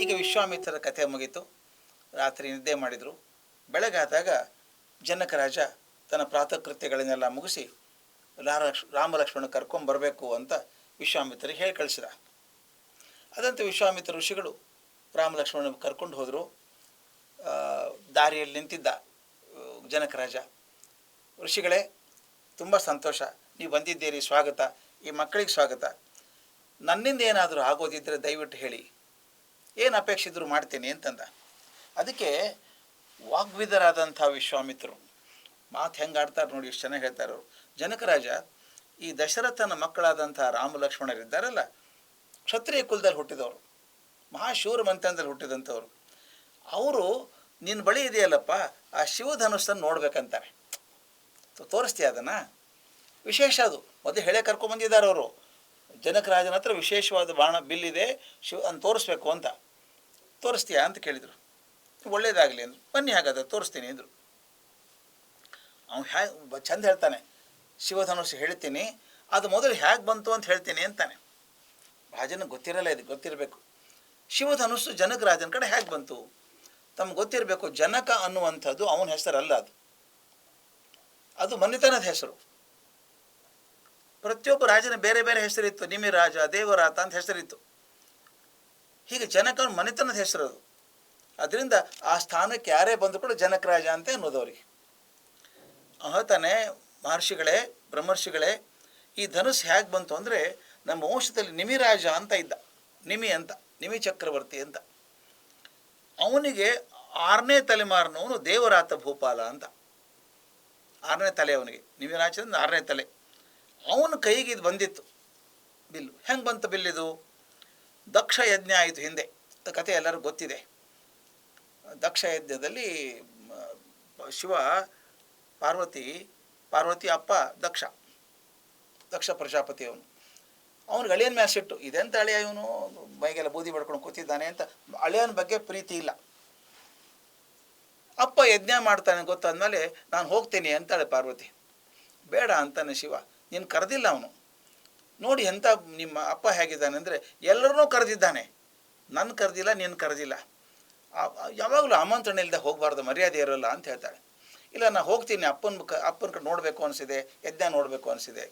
ಈಗ ವಿಶ್ವಾಮಿತ್ರರ ಕಥೆ ಮುಗೀತು. ರಾತ್ರಿ ನಿದ್ದೆ ಮಾಡಿದರು. ಬೆಳಗಾದಾಗ ಜನಕ ರಾಜ ತನ್ನ ಪ್ರಾತಃಕೃತ್ಯಗಳನ್ನೆಲ್ಲ ಮುಗಿಸಿ ರಾಮ ರಾಮಲಕ್ಷ್ಮಣ ಕರ್ಕೊಂಬರಬೇಕು ಅಂತ ವಿಶ್ವಾಮಿತ್ರರಿಗೆ ಹೇಳಿ ಕಳಿಸಿದ. ಅದಂತೆ ವಿಶ್ವಾಮಿತ್ರ ಋಷಿಗಳು ರಾಮಲಕ್ಷ್ಮಣ ಕರ್ಕೊಂಡು ಹೋದರು. ದಾರಿಯಲ್ಲಿ ನಿಂತಿದ್ದ ಜನಕರಾಜ. ಜನಕ ರಾಜ ಋಷಿಗಳೇ, ತುಂಬ ಸಂತೋಷ. ನೀವು ಬಂದಿದ್ದೀರಿ, ಸ್ವಾಗತ. ಈ ಮಕ್ಕಳಿಗೆ ಸ್ವಾಗತ. ನನ್ನಿಂದ ಏನಾದರೂ ಆಗೋದಿದ್ದರೆ ದಯವಿಟ್ಟು ಹೇಳಿ. ಏನು ಅಪೇಕ್ಷೆ ಇದ್ರೂ ಮಾಡ್ತೀನಿ ಅಂತಂದ. ಅದಕ್ಕೆ ವಾಗ್ವಿದರಾದಂಥ ವಿಶ್ವಾಮಿತ್ರರು, ಮಾತು ಹೆಂಗೆ ಆಡ್ತಾರೆ ನೋಡಿ ಎಷ್ಟು ಚೆನ್ನಾಗಿ ಹೇಳ್ತಾರೆ ಅವರು. ಜನಕರಾಜ, ಈ ದಶರಥನ ಮಕ್ಕಳಾದಂಥ ರಾಮ ಲಕ್ಷ್ಮಣರಿದ್ದಾರಲ್ಲ ಕ್ಷತ್ರಿಯ ಕುಲದಲ್ಲಿ ಹುಟ್ಟಿದವರು, ಮಹಾಶೂರ ಮಂತ್ರದಲ್ಲಿ ಹುಟ್ಟಿದಂಥವ್ರು. ಅವರು ನಿನ್ನ ಬಳಿ ಇದೆಯಲ್ಲಪ್ಪ, ಆ ಶಿವಧನುಸ್ಸನ್ನು ನೋಡ್ಬೇಕಂತಾರೆ. ತೋರಿಸ್ತೀಯ ಅದನ್ನು? ವಿಶೇಷ ಅದು. ಮೊದಲು ಹೇಳೇ ಕರ್ಕೊಂಬಂದಿದ್ದಾರೆ ಅವರು. ಜನಕರಾಜನ ಹತ್ರ ವಿಶೇಷವಾದ ಬಾಣ ಬಿಲ್ಲಿದೆ ಶಿವ ಅಂತ ತೋರಿಸ್ಬೇಕು ಅಂತ. ತೋರಿಸ್ತೀಯಾ ಅಂತ ಕೇಳಿದರು. ಒಳ್ಳೇದಾಗಲಿ ಅಂದರು. ಬನ್ನಿ ಹಾಗಾದ್ರೆ, ತೋರಿಸ್ತೀನಿ ಅಂದರು. ಅವ್ನು ಹ್ಯಾ ಚಂದ ಹೇಳ್ತಾನೆ. ಶಿವಧನುಷ್ ಹೇಳ್ತೀನಿ, ಅದು ಮೊದಲು ಹೇಗೆ ಬಂತು ಅಂತ ಹೇಳ್ತೀನಿ ಅಂತಾನೆ. ರಾಜನ ಗೊತ್ತಿರಲ್ಲ ಇದು, ಗೊತ್ತಿರಬೇಕು. ಶಿವಧನುಸ್ಸು ಜನಕರಾಜನ ಕಡೆ ಹೇಗೆ ಬಂತು? ತಮ್ಗೆ ಗೊತ್ತಿರಬೇಕು, ಜನಕ ಅನ್ನುವಂಥದ್ದು ಅವನ ಹೆಸರಲ್ಲ ಅದು. ಅದು ಮನೆತನದ ಹೆಸರು. ಪ್ರತಿಯೊಬ್ಬ ರಾಜನ ಬೇರೆ ಬೇರೆ ಹೆಸರಿತ್ತು. ನಿಮಿರಾಜ ದೇವರಾತ ಅಂತ ಹೆಸರಿತ್ತು. ಹೀಗೆ ಜನಕನ ಮನೆತನದ ಹೆಸರು ಅದು. ಅದರಿಂದ ಆ ಸ್ಥಾನಕ್ಕೆ ಯಾರೇ ಬಂದರೂ ಕೂಡ ಜನಕ ರಾಜ ಅಂತ ಅನ್ನೋದು ಅವರಿಗೆ. ಹೇಳ್ತಾನೆ ಮಹರ್ಷಿಗಳೇ, ಬ್ರಹ್ಮರ್ಷಿಗಳೇ, ಈ ಧನುಸ್ ಹೇಗೆ ಬಂತು ಅಂದರೆ ನಮ್ಮ ವಂಶದಲ್ಲಿ ನಿಮಿರಾಜ ಅಂತ ಇದ್ದ. ನಿಮಿ ಅಂತ, ನಿಮಿ ಚಕ್ರವರ್ತಿ ಅಂತ. ಅವನಿಗೆ ಆರನೇ ತಲೆಮಾರಿನವನು ದೇವರಾತ ಭೂಪಾಲ ಅಂತ. ಆರನೇ ತಲೆ ಅವನಿಗೆ. ನಿಮಿರಾಜ ರಾಜನ ಆರನೇ ತಲೆ. ಅವನ ಕೈಗೆ ಇದು ಬಂದಿತ್ತು. ಬಿಲ್ಲು. ಹೆಂಗೆ ಬಂತು ಬಿಲ್ಲಿದು ದಕ್ಷ ಯಜ್ಞ ಆಯಿತು ಹಿಂದೆ. ಕತೆ ಎಲ್ಲರಿಗೂ ಗೊತ್ತಿದೆ. ದಕ್ಷ ಯಜ್ಞದಲ್ಲಿ ಶಿವ, ಪಾರ್ವತಿ ಪಾರ್ವತಿ ಅಪ್ಪ, ದಕ್ಷ. ದಕ್ಷ ಪ್ರಜಾಪತಿ ಅವನು. ಅವ್ನಿಗೆ ಅಳಿಯನ ಮೇಲೆ ಸಿಟ್ಟು. ಇದೆಂತ ಅಳಿಯ ಇವನು? ಮೈಗೆಲ್ಲ ಬೂದಿ ಬಡ್ಕೊಂಡು ಕೂತಿದ್ದಾನೆ ಅಂತ. ಅಳಿಯನ ಬಗ್ಗೆ ಪ್ರೀತಿ ಇಲ್ಲ. ಅಪ್ಪ ಯಜ್ಞ ಮಾಡ್ತಾನೆ ಗೊತ್ತಾದ್ಮೇಲೆ, ನಾನು ಹೋಗ್ತೀನಿ ಅಂತಾಳೆ ಪಾರ್ವತಿ. ಬೇಡ ಅಂತಾನೆ ಶಿವ. ನೀನು ಕರೆದಿಲ್ಲ ಅವನು. ನೋಡಿ ಎಂಥ ನಿಮ್ಮ ಅಪ್ಪ ಹೇಗಿದ್ದಾನೆ ಅಂದರೆ ಎಲ್ಲರನ್ನೂ ಕರೆದಿದ್ದಾನೆ. ನನ್ನ ಕರೆದಿಲ್ಲ, ನೀನು ಕರೆದಿಲ್ಲ. ಯಾವಾಗಲೂ ಆಮಂತ್ರಣ ಇಲ್ಲದೆ ಹೋಗಬಾರ್ದು, ಮರ್ಯಾದೆ ಇರೋಲ್ಲ ಅಂತ ಹೇಳ್ತಾಳೆ ಇಲ್ಲ ನಾನು ಹೋಗ್ತೀನಿ, ಅಪ್ಪನ ಕ ಅಪ್ಪನ ಕಡೆ ನೋಡಬೇಕು ಅನಿಸಿದೆ, ಯಜ್ಞ ನೋಡಬೇಕು ಅನಿಸಿದೆ.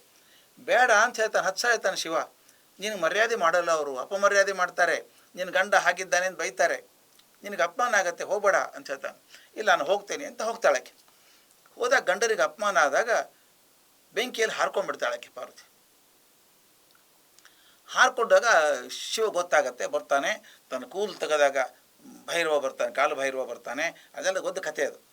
ಬೇಡ ಅಂತ ಹೇಳ್ತಾನೆ ಹತ್ತು ಹೇಳ್ತಾನೆ ಶಿವ. ನಿನಗೆ ಮರ್ಯಾದೆ ಮಾಡಲ್ಲ ಅವರು, ಅಪಮರ್ಯಾದೆ ಮಾಡ್ತಾರೆ. ನಿನ್ನ ಗಂಡ ಹಾಗಿದ್ದಾನೆ ಅಂತ ಬೈತಾರೆ. ನಿನಗೆ ಅಪಮಾನ ಆಗತ್ತೆ, ಹೋಗಬೇಡ ಅಂತ ಹೇಳ್ತಾನೆ. ಇಲ್ಲ, ನಾನು ಹೋಗ್ತೇನೆ ಅಂತ ಹೋಗ್ತಾಳಕ್ಕೆ ಹೋದಾಗ ಗಂಡರಿಗೆ ಅಪಮಾನ ಆದಾಗ ಬೆಂಕಿಯಲ್ಲಿ ಹಾರ್ಕೊಂಡ್ಬಿಡ್ತಾಳಕ್ಕೆ ಪಾರ್ವತಿ. ಹಾರ್ಕೊಂಡಾಗ ಶಿವ ಗೊತ್ತಾಗತ್ತೆ, ಬರ್ತಾನೆ. ತನ್ನ ಕೂಲ್ ತೆಗೆದಾಗ ಭೈರವ ಬರ್ತಾನೆ, ಕಾಲು ಭೈರವ ಬರ್ತಾನೆ. ಅದೆಲ್ಲ ಗೊತ್ತ ಕಥೆ ಅದು.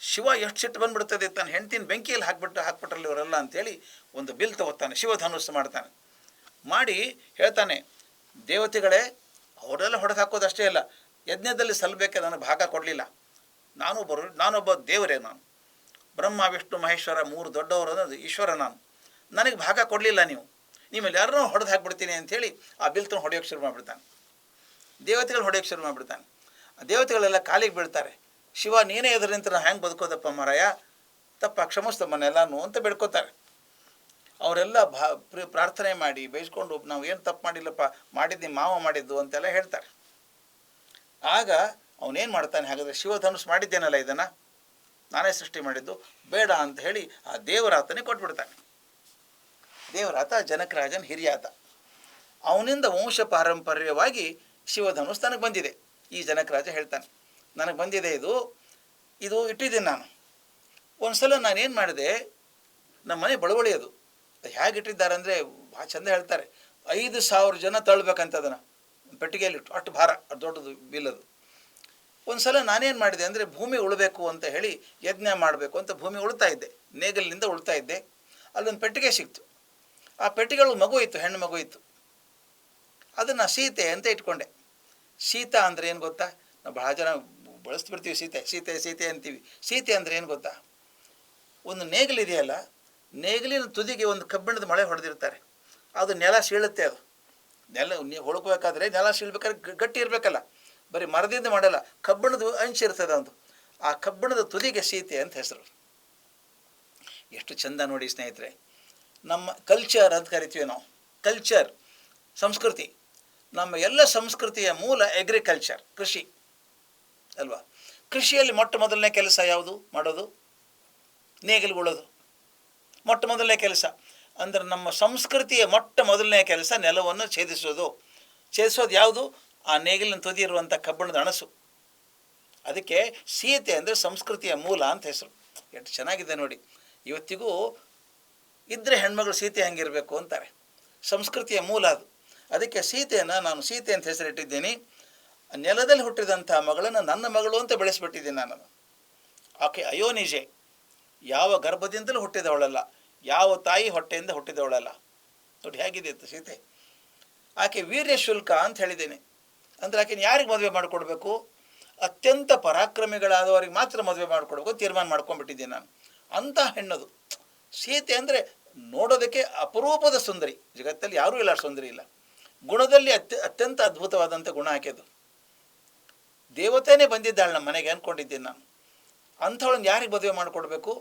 ಶಿವ ಎಷ್ಟು ಸಿಟ್ಟು ಬಂದ್ಬಿಡ್ತದೆ, ತನ್ನ ಹೆಂಡ್ತಿನ ಬೆಂಕಿಯಲ್ಲಿ ಹಾಕ್ಬಿಟ್ಟು, ಹಾಕ್ಬಿಟ್ರಲ್ಲಿ ಇವರೆಲ್ಲ ಅಂತೇಳಿ ಒಂದು ಬಿಲ್ ತಗೋತಾನೆ ಶಿವಧನುಸ್ಸು ಮಾಡ್ತಾನೆ. ಮಾಡಿ ಹೇಳ್ತಾನೆ, ದೇವತೆಗಳೇ, ಅವರೆಲ್ಲ ಹೊಡೆದು ಹಾಕೋದು ಅಷ್ಟೇ ಅಲ್ಲ, ಯಜ್ಞದಲ್ಲಿ ಸಲ್ಲಬೇಕೆ ನನಗೆ ಭಾಗ ಕೊಡಲಿಲ್ಲ. ನಾನೊಬ್ಬರು ಬರೋ ನಾನೊಬ್ಬ ದೇವರೇ ನಾನು. ಬ್ರಹ್ಮ ವಿಷ್ಣು ಮಹೇಶ್ವರ ಮೂರು ದೊಡ್ಡವರು ಅನ್ನೋದು ಈಶ್ವರ ನಾನು. ನನಗೆ ಭಾಗ ಕೊಡಲಿಲ್ಲ ನೀವು. ನಿಮ್ಮಲ್ಲಿ ಯಾರನ್ನೂ ಹೊಡೆದು ಹಾಕ್ಬಿಡ್ತೀನಿ ಅಂಥೇಳಿ ಆ ಬಿಲ್ತನ ಹೊಡೆಯೋಕ್ಕೆ ಶುರು ಮಾಡಿಬಿಡ್ತಾನೆ. ದೇವತೆಗಳು ಹೊಡೆಯೋಕ್ಕೆ ಶುರು ಮಾಡಿಬಿಡ್ತಾನೆ. ದೇವತೆಗಳೆಲ್ಲ ಕಾಲಿಗೆ ಬೀಳ್ತಾರೆ. ಶಿವ, ನೀನೇ ಎದುರು ನಿಂತ ಹ್ಯಾಂಗೆ ಬದುಕೋದಪ್ಪ ಮಾರಾಯ? ತಪ್ಪ, ಕ್ಷಮಿಸ್ತಮ್ಮನ್ನೆಲ್ಲಾನು ಅಂತ ಬೇಡ್ಕೋತಾರೆ. ಅವರೆಲ್ಲ ಭಾ ಪ್ರಾರ್ಥನೆ ಮಾಡಿ ಬೈಸ್ಕೊಂಡು ನಾವು ಏನು ತಪ್ಪು ಮಾಡಿಲ್ಲಪ್ಪ, ಮಾಡಿದ್ದು ಮಾವ ಮಾಡಿದ್ದು ಅಂತೆಲ್ಲ ಹೇಳ್ತಾರೆ. ಆಗ ಅವನೇನು ಮಾಡ್ತಾನೆ, ಹಾಗಾದರೆ ಶಿವಧನುಸ್ ಮಾಡಿದ್ದೇನಲ್ಲ ಇದನ್ನು? ನಾನೇ ಸೃಷ್ಟಿ ಮಾಡಿದ್ದು, ಬೇಡ ಅಂತ ಹೇಳಿ ಆ ದೇವರಾತನೇ ಕೊಟ್ಬಿಡ್ತಾನೆ. ದೇವರಾತ ಜನಕರಾಜನ ಹಿರಿಯಾತ ಅವನಿಂದ ವಂಶ ಪಾರಂಪರ್ಯವಾಗಿ ಶಿವಧನುಸ್ ತನಗೆ ಬಂದಿದೆ. ಈ ಜನಕರಾಜ ಹೇಳ್ತಾನೆ, ನನಗೆ ಬಂದಿದೆ ಇದು ಇದು ಇಟ್ಟಿದ್ದೀನಿ ನಾನು. ಒಂದು ಸಲ ನಾನೇನು ಮಾಡಿದೆ ನಮ್ಮ ಮನೆ ಬಳುವಳಿ ಅದು. ಹೇಗೆ ಇಟ್ಟಿದ್ದಾರೆ ಅಂದರೆ ಭಾಳ ಚಂದ ಹೇಳ್ತಾರೆ, ಐದು ಸಾವಿರ ಜನ ತಳ್ಬೇಕಂತ ಅದನ್ನು ಪೆಟ್ಟಿಗೆಯಲ್ಲಿ ಇಟ್ಟು ಅಷ್ಟು ಭಾರ, ಅಷ್ಟು ದೊಡ್ಡದು ಬಿಲ್ ಅದು. ಒಂದು ಸಲ ನಾನೇನು ಮಾಡಿದೆ ಅಂದರೆ ಭೂಮಿ ಉಳಬೇಕು ಅಂತ ಹೇಳಿ ಯಜ್ಞ ಮಾಡಬೇಕು ಅಂತ ಭೂಮಿ ಉಳ್ತಾ ಇದ್ದೆ. ನೇಗಲಿನಿಂದ ಉಳ್ತಾ ಇದ್ದೆ. ಅಲ್ಲೊಂದು ಪೆಟ್ಟಿಗೆ ಸಿಕ್ತು. ಆ ಪೆಟ್ಟಿಗೆಗಳು ಮಗು ಇತ್ತು, ಹೆಣ್ಣು ಮಗು ಇತ್ತು. ಅದನ್ನು ಸೀತೆ ಅಂತ ಇಟ್ಕೊಂಡೆ. ಸೀತಾ ಅಂದರೆ ಏನು ಗೊತ್ತಾ? ನಾವು ಭಾಳ ಜನ ಬಳಸ್ತಿರ್ತೀವಿ ಸೀತೆ. ಸೀತೆ ಸೀತೆ ಅಂತೀವಿ. ಸೀತೆ ಅಂದರೆ ಏನು ಗೊತ್ತಾ? ಒಂದು ನೇಗಿಲಿದೆಯಲ್ಲ ನೇಗಿಲಿನ ತುದಿಗೆ ಒಂದು ಕಬ್ಬಿಣದ ಮಳೆ ಹೊಡೆದಿರ್ತಾರೆ. ಅದು ನೆಲ ಸೀಳುತ್ತೆ ಅದು. ನೆಲ ನೀವು ನೆಲ ಸೀಳ್ಬೇಕಾದ್ರೆ ಗಟ್ಟಿ ಇರಬೇಕಲ್ಲ. ಬರೀ ಮರದಿಂದ ಮಾಡಲ್ಲ, ಕಬ್ಬಿಣದ ಅಂಶ ಇರ್ತದೆ ಅಂತ ಆ ಕಬ್ಬಿಣದ ತುದಿಗೆ ಸೀತೆ ಅಂತ ಹೆಸರು. ಎಷ್ಟು ಚಂದ ನೋಡಿ ಸ್ನೇಹಿತರೆ. ನಮ್ಮ ಕಲ್ಚರ್ ಅಂತ ಕರಿತೀವಿ ನಾವು. ಕಲ್ಚರ್ ಸಂಸ್ಕೃತಿ. ನಮ್ಮ ಎಲ್ಲ ಸಂಸ್ಕೃತಿಯ ಮೂಲ ಅಗ್ರಿಕಲ್ಚರ್ ಕೃಷಿ. ಅಲ್ವಾ? ಕೃಷಿಯಲ್ಲಿ ಮೊಟ್ಟ ಮೊದಲನೇ ಕೆಲಸ ಯಾವುದು? ಮಾಡೋದು? ನೇಗಿಲುಗೊಳ್ಳೋದು ಮೊಟ್ಟ ಮೊದಲನೇ ಕೆಲಸ. ಅಂದರೆ ನಮ್ಮ ಸಂಸ್ಕೃತಿಯ ಮೊಟ್ಟ ಮೊದಲನೇ ಕೆಲಸ ನೆಲವನ್ನು ಛೇದಿಸೋದು. ಛೇದಿಸೋದು ಯಾವುದು? ಆ ನೇಗಿಲಿನ ತುದಿ ಇರುವಂಥ ಕಬ್ಬಿಣದ ಅಣಸು. ಅದಕ್ಕೆ ಸೀತೆ ಅಂದರೆ ಸಂಸ್ಕೃತಿಯ ಮೂಲ ಅಂತ ಹೆಸರು. ಎಷ್ಟು ಚೆನ್ನಾಗಿದೆ ನೋಡಿ. ಇವತ್ತಿಗೂ ಇದ್ದರೆ ಹೆಣ್ಮಗಳು ಸೀತೆ ಹಂಗಿರಬೇಕು ಅಂತಾರೆ. ಸಂಸ್ಕೃತಿಯ ಮೂಲ ಅದು. ಅದಕ್ಕೆ ಸೀತೆಯನ್ನು ನಾನು ಸೀತೆ ಅಂತ ಹೆಸರಿಟ್ಟಿದ್ದೀನಿ. ನೆಲದಲ್ಲಿ ಹುಟ್ಟಿದಂಥ ಮಗಳನ್ನು ನನ್ನ ಮಗಳು ಅಂತ ಬೆಳೆಸಿಬಿಟ್ಟಿದ್ದೀನಿ ನಾನು. ಆಕೆ ಅಯೋನಿಜೆ. ಯಾವ ಗರ್ಭದಿಂದಲೂ ಹುಟ್ಟಿದವಳಲ್ಲ. ಯಾವ ತಾಯಿ ಹೊಟ್ಟೆಯಿಂದ ಹುಟ್ಟಿದವಳಲ್ಲ. ನೋಡಿ ಹೇಗಿದೆ ಸೀತೆ. ಆಕೆ ವೀರ್ಯ ಶುಲ್ಕ ಅಂತ ಹೇಳಿದ್ದೇನೆ. ಅಂದರೆ ಆಕೆನ ಯಾರಿಗೆ ಮದುವೆ ಮಾಡಿಕೊಡ್ಬೇಕು? ಅತ್ಯಂತ ಪರಾಕ್ರಮಿಗಳಾದವರಿಗೆ ಮಾತ್ರ ಮದುವೆ ಮಾಡಿಕೊಡ್ಬೇಕು ಅಂತ ತೀರ್ಮಾನ ಮಾಡ್ಕೊಂಡ್ಬಿಟ್ಟಿದ್ದೀನಿ ನಾನು. ಅಂಥ ಹೆಣ್ಣದು. ಸೀತೆ ಅಂದರೆ ನೋಡೋದಕ್ಕೆ ಅಪರೂಪದ ಸುಂದರಿ. ಜಗತ್ತಲ್ಲಿ ಯಾರೂ ಇಲ್ಲ, ಸುಂದರಿ ಇಲ್ಲ. ಗುಣದಲ್ಲಿ ಅತ್ಯ, ಅತ್ಯಂತ ಅದ್ಭುತವಾದಂಥ ಗುಣ ಹಾಕಿದ್ದು ದೇವತೆನೇ ಬಂದಿದ್ದಾಳೆ ನಮ್ಮ ಮನೆಗೆ ಅಂದ್ಕೊಂಡಿದ್ದೀನಿ ನಾನು. ಅಂಥವಳನ್ನು ಯಾರಿಗೆ ಮದುವೆ ಮಾಡಿಕೊಡ್ಬೇಕು?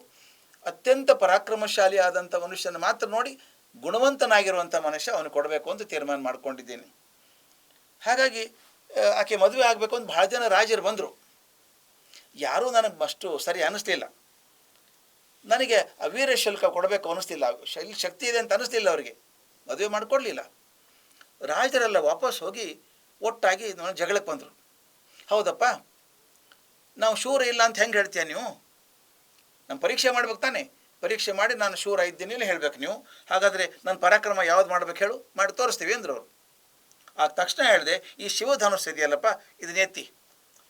ಅತ್ಯಂತ ಪರಾಕ್ರಮಶಾಲಿ ಆದಂಥ ಮನುಷ್ಯನ ಮಾತ್ರ ನೋಡಿ ಗುಣವಂತನಾಗಿರುವಂಥ ಮನುಷ್ಯ ಅವನು ಕೊಡಬೇಕು ಅಂತ ತೀರ್ಮಾನ ಮಾಡ್ಕೊಂಡಿದ್ದೀನಿ. ಹಾಗಾಗಿ ಆಕೆ ಮದುವೆ ಆಗಬೇಕು ಅಂತ ಭಾಳ ಜನ ರಾಜರು ಬಂದರು. ಯಾರೂ ನನಗೆ ಅಷ್ಟು ಸರಿ ಅನ್ನಿಸ್ಲಿಲ್ಲ. ನನಗೆ ಅವೀರ ವೀರ ಶುಲ್ಕ ಕೊಡಬೇಕು ಅನ್ನಿಸ್ತಿಲ್ಲ ಶಲ್, ಶಕ್ತಿ ಇದೆ ಅಂತ ಅನ್ನಿಸ್ಲಿಲ್ಲ ಅವರಿಗೆ. ಮದುವೆ ಮಾಡಿಕೊಡ್ಲಿಲ್ಲ. ರಾಜರೆಲ್ಲ ವಾಪಸ್ ಹೋಗಿ ಒಟ್ಟಾಗಿ ಜಗಳಕ್ಕೆ ಬಂದರು. ಹೌದಪ್ಪ, ನಾವು ಶೂರ ಇಲ್ಲ ಅಂತ ಹೆಂಗೆ ಹೇಳ್ತೀಯ ನೀವು? ನಾನು ಪರೀಕ್ಷೆ ಮಾಡ್ಬೇಕು ತಾನೆ. ಪರೀಕ್ಷೆ ಮಾಡಿ ನಾನು ಶೂರ ಇದ್ದೀನಿ ಹೇಳ್ಬೇಕು ನೀವು. ಹಾಗಾದರೆ ನನ್ನ ಪರಾಕ್ರಮ ಯಾವ್ದು ಮಾಡ್ಬೇಕು ಹೇಳು? ಮಾಡಿ ತೋರಿಸ್ತೀವಿ ಅಂದರು ಅವರು. ಆಗ ತಕ್ಷಣ ಹೇಳಿದೆ, ಈ ಶಿವಧನುಸ್ ಇದೆಯಲ್ಲಪ್ಪ ಇದನ್ನ ಎತ್ತಿ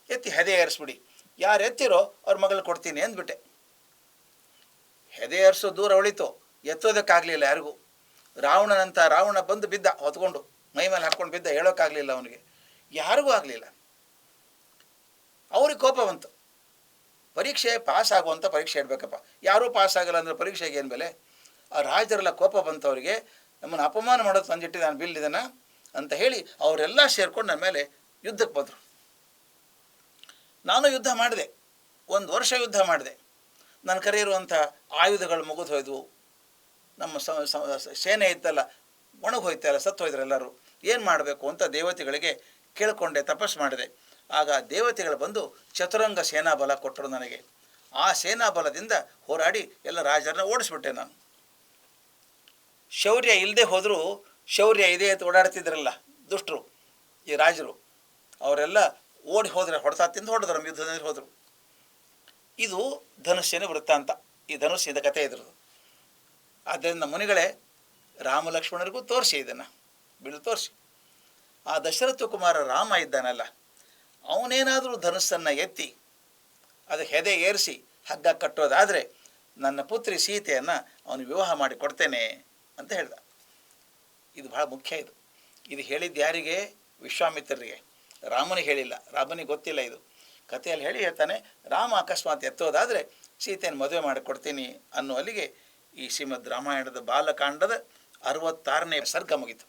ಎತ್ತಿ ಹೆದೆ ಏರಿಸ್ಬಿಡಿ. ಯಾರು ಎತ್ತಿರೋ ಅವ್ರ ಮಗಳು ಕೊಡ್ತೀನಿ ಅಂದ್ಬಿಟ್ಟೆ. ಹೆದೆ ಏರಿಸೋ ದೂರ ಉಳಿತು. ಎತ್ತೋದಕ್ಕಾಗಲಿಲ್ಲ ಯಾರಿಗೂ. ರಾವಣನಂತ ರಾವಣ ಬಂದು ಬಿದ್ದ, ಹೊತ್ಕೊಂಡು, ಮೈ ಮೇಲೆ ಹಾಕ್ಕೊಂಡು ಬಿದ್ದ, ಹೇಳೋಕ್ಕಾಗಲಿಲ್ಲ ಅವನಿಗೆ. ಯಾರಿಗೂ ಆಗಲಿಲ್ಲ. ಅವ್ರಿಗೆ ಕೋಪ ಬಂತು. ಪರೀಕ್ಷೆ ಪಾಸ್ ಆಗುವಂಥ ಪರೀಕ್ಷೆ ಇಡಬೇಕಪ್ಪ. ಯಾರೂ ಪಾಸ್ ಆಗಲ್ಲ ಅಂದರೆ ಪರೀಕ್ಷೆಗೆ ಏನು ಬೆಲೆ? ಆ ರಾಜರೆಲ್ಲ ಕೋಪ ಬಂತು ಅವರಿಗೆ. ನಮ್ಮನ್ನು ಅಪಮಾನ ಮಾಡೋದು ನಾನು ಬಿಲ್ ಇದನ್ನು ಅಂತ ಹೇಳಿ ಅವರೆಲ್ಲ ಸೇರ್ಕೊಂಡು ನನ್ನ ಮೇಲೆ ಯುದ್ಧಕ್ಕೆ ಬಂದರು ನಾನು ಯುದ್ಧ ಮಾಡಿದೆ. ಒಂದು ವರ್ಷ ಯುದ್ಧ ಮಾಡಿದೆ. ನನ್ನ ಕರೆಯಿರುವಂಥ ಆಯುಧಗಳು ಮುಗಿದು ಹೋಯ್ದವು. ನಮ್ಮ ಸೇನೆ ಇತ್ತಲ್ಲ, ಒಣಗಿ ಹೋಯ್ತಲ್ಲ ಸತ್ತು ಹೋಯ್ದ್ರು ಎಲ್ಲರೂ. ಏನು ಮಾಡಬೇಕು ಅಂತ ದೇವತೆಗಳಿಗೆ ಕೇಳಿಕೊಂಡೆ, ತಪಸ್ಸು ಮಾಡಿದೆ. ಆಗ ದೇವತೆಗಳು ಬಂದು ಚತುರಂಗ ಸೇನಾ ಬಲ ಕೊಟ್ಟರು ನನಗೆ. ಆ ಸೇನಾ ಬಲದಿಂದ ಹೋರಾಡಿ ಎಲ್ಲ ರಾಜರನ್ನ ಓಡಿಸ್ಬಿಟ್ಟೆ ನಾನು. ಶೌರ್ಯ ಇಲ್ಲದೆ ಹೋದರೂ ಶೌರ್ಯ ಇದೆ ಅಂತ ಓಡಾಡ್ತಿದ್ರಲ್ಲ ದುಷ್ಟರು, ಈ ರಾಜರು, ಅವರೆಲ್ಲ ಓಡಿ ಹೋದ್ರೆ ಹೊಡೆತ ತಿಂದು ಹೊಡೆದ್ರು ಯುದ್ಧದಲ್ಲಿ ಹೋದರು. ಇದು ಧನುಷ್ಯನ ವೃತ್ತಾಂತ ಈ ಧನುಷ್ಯದ ಕಥೆ ಇದ್ರದ್ದು. ಆದ್ದರಿಂದ ಮುನಿಗಳೇ, ರಾಮ ಲಕ್ಷ್ಮಣರಿಗೂ ತೋರಿಸಿ ಇದನ್ನು ಬಿಡು ತೋರಿಸಿ. ಆ ದಶರಥ ಕುಮಾರ ರಾಮ ಇದ್ದಾನಲ್ಲ, ಅವನೇನಾದರೂ ಧನುಸ್ಸನ್ನು ಎತ್ತಿ, ಅದು ಹೆದೆ ಏರಿಸಿ, ಹಗ್ಗ ಕಟ್ಟೋದಾದರೆ, ನನ್ನ ಪುತ್ರಿ ಸೀತೆಯನ್ನು ಅವನು ವಿವಾಹ ಮಾಡಿ ಕೊಡ್ತೇನೆ ಅಂತ ಹೇಳ್ದ. ಇದು ಬಹಳ ಮುಖ್ಯ ಇದು. ಇದು ಹೇಳಿದ್ದು ಯಾರಿಗೆ? ವಿಶ್ವಾಮಿತ್ರರಿಗೆ. ರಾಮನಿಗೆ ಹೇಳಿಲ್ಲ. ರಾಮನಿಗೆ ಗೊತ್ತಿಲ್ಲ ಇದು. ಕಥೆಯಲ್ಲಿ ಹೇಳಿ ಹೇಳ್ತಾನೆ, ರಾಮ ಅಕಸ್ಮಾತ್ ಎತ್ತೋದಾದರೆ ಸೀತೆಯನ್ನು ಮದುವೆ ಮಾಡಿಕೊಡ್ತೀನಿ ಅನ್ನುವಲ್ಲಿಗೆ ಈ ಶ್ರೀಮದ್ ರಾಮಾಯಣದ ಬಾಲಕಾಂಡದ ಅರವತ್ತಾರನೇ ಸರ್ಗ ಮುಗಿತು.